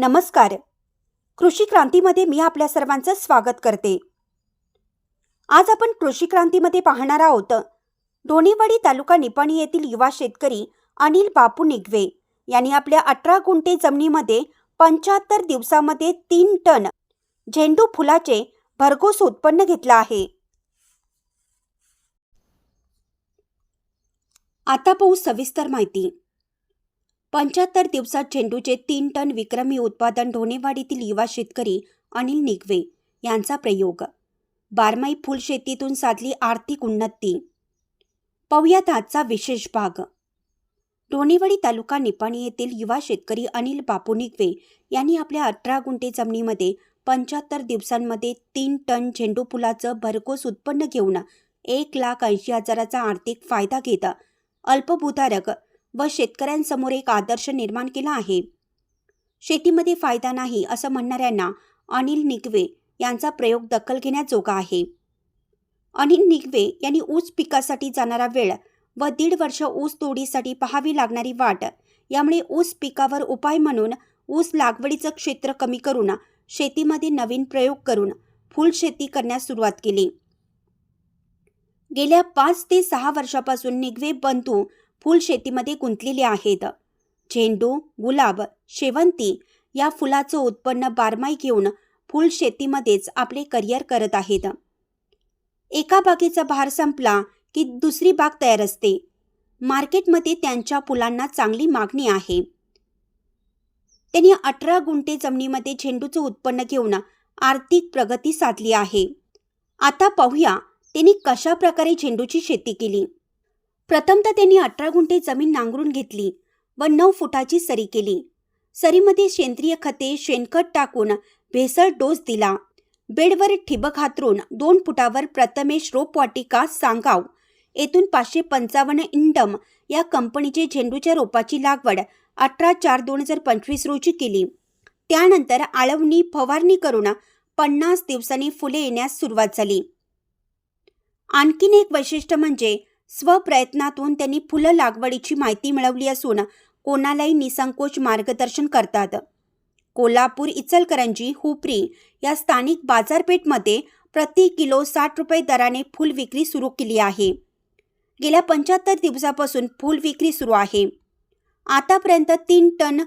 नमस्कार. कृषी क्रांतीमध्ये मी आपल्या सर्वांचं स्वागत करते. आज आपण कृषी क्रांतीमध्ये पाहणार आहोत. दोन्हीवाडी तालुका निपाणी येथील युवा शेतकरी अनिल बापू निगवे यांनी आपल्या अठरा गुंठे जमिनीमध्ये पंच्याहत्तर दिवसामध्ये तीन टन झेंडू फुलाचे भरघोस उत्पन्न घेतलं आहे. आता पाहू सविस्तर माहिती. पंच्याहत्तर दिवसात झेंडूचे तीन टन विक्रमी उत्पादन ढोणेवाडीतील युवा शेतकरी अनिल निगवे यांचा प्रयोग. बारमाई फुलशेतीतून साधली आर्थिक उन्नती. पाहुयात आजचा विशेष भाग. ढोणेवाडी तालुका निपाणी येथील युवा शेतकरी अनिल बापू निगवे यांनी आपल्या अठरा गुंठे जमिनीमध्ये पंच्याहत्तर दिवसांमध्ये तीन टन झेंडू फुलाचं भरघोस उत्पन्न घेऊन एक लाख ऐंशी हजाराचा आर्थिक फायदा घेत अल्पभूधारक व शेतकऱ्यांसमोर एक आदर्श निर्माण केला आहे. शेतीमध्ये फायदा नाही असं म्हणणाऱ्यांना अनिल निगवे यांचा प्रयोग दखल घेण्याजोगा आहे. अनिल निगवे यांनी ऊस पिकासाठी जाणारा वेळ व दीड वर्ष ऊस तोडीसाठी पाहावी लागणारी वाट यामुळे ऊस पिकावर उपाय म्हणून ऊस लागवडीचं क्षेत्र कमी करून शेतीमध्ये नवीन प्रयोग करून फुलशेती करण्यास सुरुवात केली. गेल्या पाच ते सहा वर्षापासून निगवे बंधू फुलशेतीमध्ये गुंतलेले आहेत. झेंडू गुलाब शेवंती या फुलाचं उत्पन्न बारमाई घेऊन फुलशेतीमध्येच आपले करिअर करत आहेत. एका बागेचा भार संपला की दुसरी बाग तयार असते. मार्केटमध्ये त्यांच्या फुलांना चांगली मागणी आहे. त्यांनी अठरा गुंठे जमिनीमध्ये झेंडूचं उत्पन्न घेऊन आर्थिक प्रगती साधली आहे. आता पाहूया त्यांनी कशा प्रकारे झेंडूची शेती केली. प्रथमतः त्यांनी अठरा गुंठे जमीन नांगरून घेतली व नऊ फुटाची सरी केली. सरीमध्ये सेंद्रिय खते शेणखत टाकून भेसळ डोस दिला. बेडवर ठिबक हातरून दोन फुटावर प्रथमेश रोपवाटिका सांगाव. येथून पाचशे पंचावन्न इंडम या कंपनीचे झेंडूच्या रोपाची लागवड अठरा चार दोन हजार पंचवीस रोजी केली. त्यानंतर आळवणी फवारणी करून पन्नास दिवसांनी फुले येण्यास सुरुवात झाली. आणखीन एक वैशिष्ट्य म्हणजे स्वप्रयत्नातून त्यांनी फुलं लागवडीची माहिती मिळवली असून कोणालाही निसंकोच मार्गदर्शन करतात. कोल्हापूर इचलकरंजी हुपरी या स्थानिक बाजारपेठमध्ये प्रति किलो साठ रुपये दराने फुल विक्री सुरू केली आहे. गेल्या पंच्याहत्तर दिवसापासून फुल विक्री सुरू आहे. आतापर्यंत तीन टन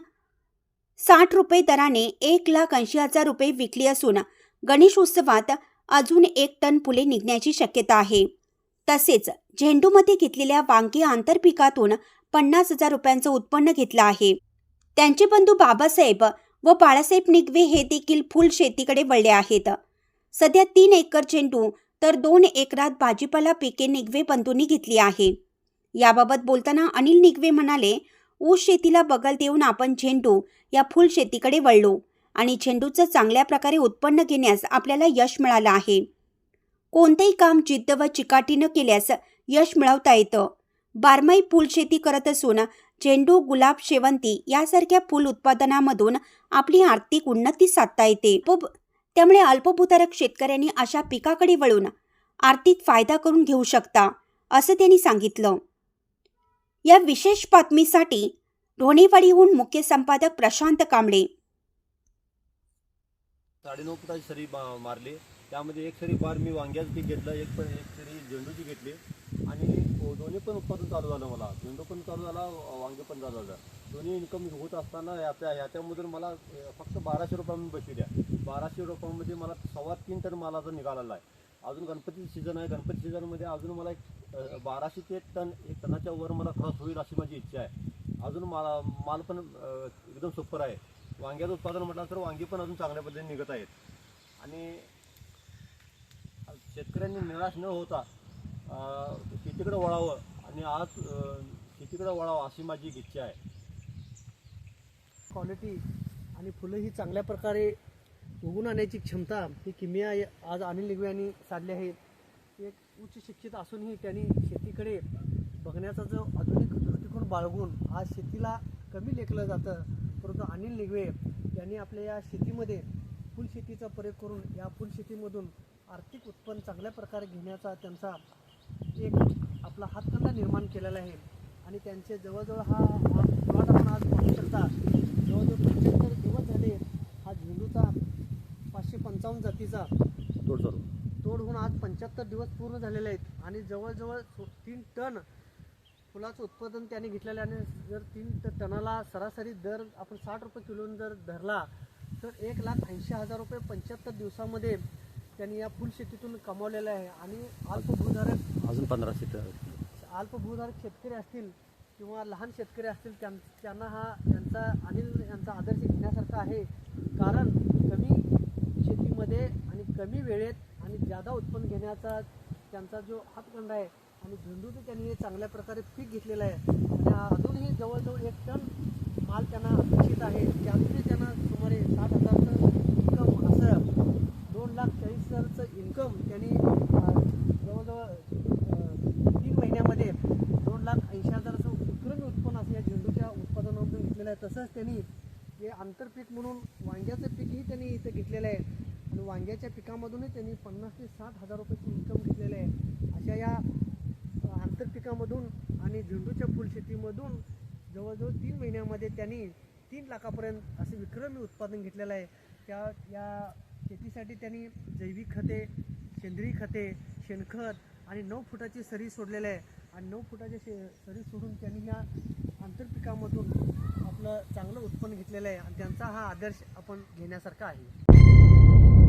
साठ रुपये दराने एक लाख ऐंशी हजार रुपये विकली असून गणेश उत्सवात अजून एक टन फुले निघण्याची शक्यता आहे. तसेच झेंडूमध्ये घेतलेल्या वांगी आंतरपिकातून पन्नास हजार रुपयांचं उत्पन्न घेतलं आहे. त्यांचे बंधू बाबासाहेब व बाळासाहेब निगवे हे देखील फुल शेतीकडे वळले आहेत. सध्या तीन एकर झेंडू तर दोन एकरात भाजीपाला पिके निगवे बंधूंनी घेतली आहे. याबाबत बोलताना अनिल निगवे म्हणाले ऊस शेतीला बगल देऊन आपण झेंडू या फुल शेतीकडे वळलो आणि झेंडूचं चांगल्या प्रकारे उत्पन्न घेण्यास आपल्याला यश मिळालं आहे. कोणतेही काम जिद्द व चिकाटीनं केल्यास यश मिळवता येतं. बारमाई फुल शेती करत असून झेंडू गुलाब शेवंती यासारख्या फुल उत्पादनामधून आपली आर्थिक उन्नती साधता येते. त्यामुळे अल्पभूधारक शेतकऱ्यांनी अशा पिकाकडे वळून आर्थिक फायदा करून घेऊ शकता असं त्यांनी सांगितलं. या विशेष बातमीसाठी ढोणेवाडीहून मुख्य संपादक प्रशांत कांबळे. साडेनऊ फुटाची सरी मारली. त्यामध्ये एक सरी बार मी वांग्याचं पीक घेतलं एक पण एक सरी झेंडूची घेतली. आणि दोन्ही पण उत्पादन चालू झालं मला. झेंडू पण चालू झाला वांगे पण चालू झालं. दोन्ही इन्कम होत असताना याच्या याच्यामधून मला फक्त बाराशे रुपयामध्ये मी बसवी द्या. बाराशे रुपयामध्ये मला सव्वा तीन टन मालाचा निघालेला आहे. अजून गणपती सीझन आहे. गणपती सीझनमध्ये अजून मला एक बाराशे ते टन एक टनाच्या वर मला क्रॉस होईल अशी माझी इच्छा आहे. अजून मला माल पण एकदम सुपर आहे. वांग्याचं उत्पादन म्हटलं तर वांगी पण अजून चांगल्या पद्धतीने निघत आहेत. आणि शेतकऱ्यांनी निराश न होता शेतीकडे वळावं आणि आज शेतीकडे वळावं अशी माझी इच्छा आहे. क्वालिटी आणि फुलं ही चांगल्या प्रकारे उगून आणण्याची क्षमता ही किमिया आज अनिल निगवे यांनी साधली आहे. एक उच्च शिक्षित असूनही त्यांनी शेतीकडे बघण्याचा जो आधुनिक दृष्टिकोन बाळगून आज शेतीला कमी लेखलं जातं. परंतु अनिल निगवे यांनी आपल्या या शेतीमध्ये फुलशेतीचा प्रयोग करून या फुलशेतीमधून आर्थिक उत्पन्न चांगल्या प्रकारे घेण्याचा त्यांचा एक आपला हातखंडा निर्माण केलेला आहे. आणि त्यांचे जवळजवळ हा हा प्लॉट आपण आज पाहू शकता. जवळजवळ पंच्याहत्तर दिवस झाले झेंडूचा पाचशे पंचावन्न जातीचा तोड चालू. तोड होऊन आज पंच्याहत्तर दिवस पूर्ण झालेले आहेत. आणि जवळजवळ तीन टन फुलाचं उत्पादन त्याने घेतलेलं आहे. आणि जर तीन टनाला सरासरी दर आपण साठ रुपये किलोने जर धरला तर एक लाख ऐंशी हजार रुपये पंच्याहत्तर दिवसामध्ये त्यांनी या फुल शेतीतून कमावलेलं आहे. आणि अल्पभूधारक अजून पंधराशे अल्पभूधारक शेतकरी असतील किंवा लहान शेतकरी असतील त्यां त्यांना हा यांचा अनिल यांचा आदर्श घेण्यासारखा आहे. कारण कमी शेतीमध्ये आणि कमी वेळेत आणि जादा उत्पन्न घेण्याचा त्यांचा जो हातखंडा आहे आणि झेंडूचं त्यांनी हे चांगल्या प्रकारे पीक घेतलेलं आहे. आणि अजूनही जवळजवळ एक टन माल त्यांना अपेक्षित आहे. त्यातूनही त्यांना सुमारे साठ हजारचं इन्कम असं दोन लाख चाळीस हजारचं इन्कम त्यांनी अं, जवळजवळ अं, तीन महिन्यामध्ये दोन लाख ऐंशी हजाराचं विक्रमी उत्पन्न असं या झेंडूच्या उत्पादनामधून घेतलेलं आहे तसंच त्यांनी हे आंतरपीक म्हणून वांग्याचं पीकही त्यांनी इथं घेतलेलं आहे. आणि वांग्याच्या पिकामधूनही त्यांनी पन्नास ते साठ हजार रुपयाचं इन्कम घेतलेलं आहे. अशा या आंतरपिकामधून आणि झेंडूच्या फुलशेतीमधून जवळजवळ तीन महिन्यामध्ये त्यांनी तीन लाखापर्यंत असे विक्रमी उत्पादन घेतलेलं आहे. त्या या शेतीसाठी त्यांनी जैविक खते सेंद्रिय खते शेणखत आणि नऊ फुटाची सरी सोडलेलं आहे. आणि नऊ फुटाची शे सरी सोडून त्यांनी या आंतरपिकामधून आपलं चांगलं उत्पन्न घेतलेलं आहे आणि त्यांचा हा आदर्श आपण घेण्यासारखा आहे.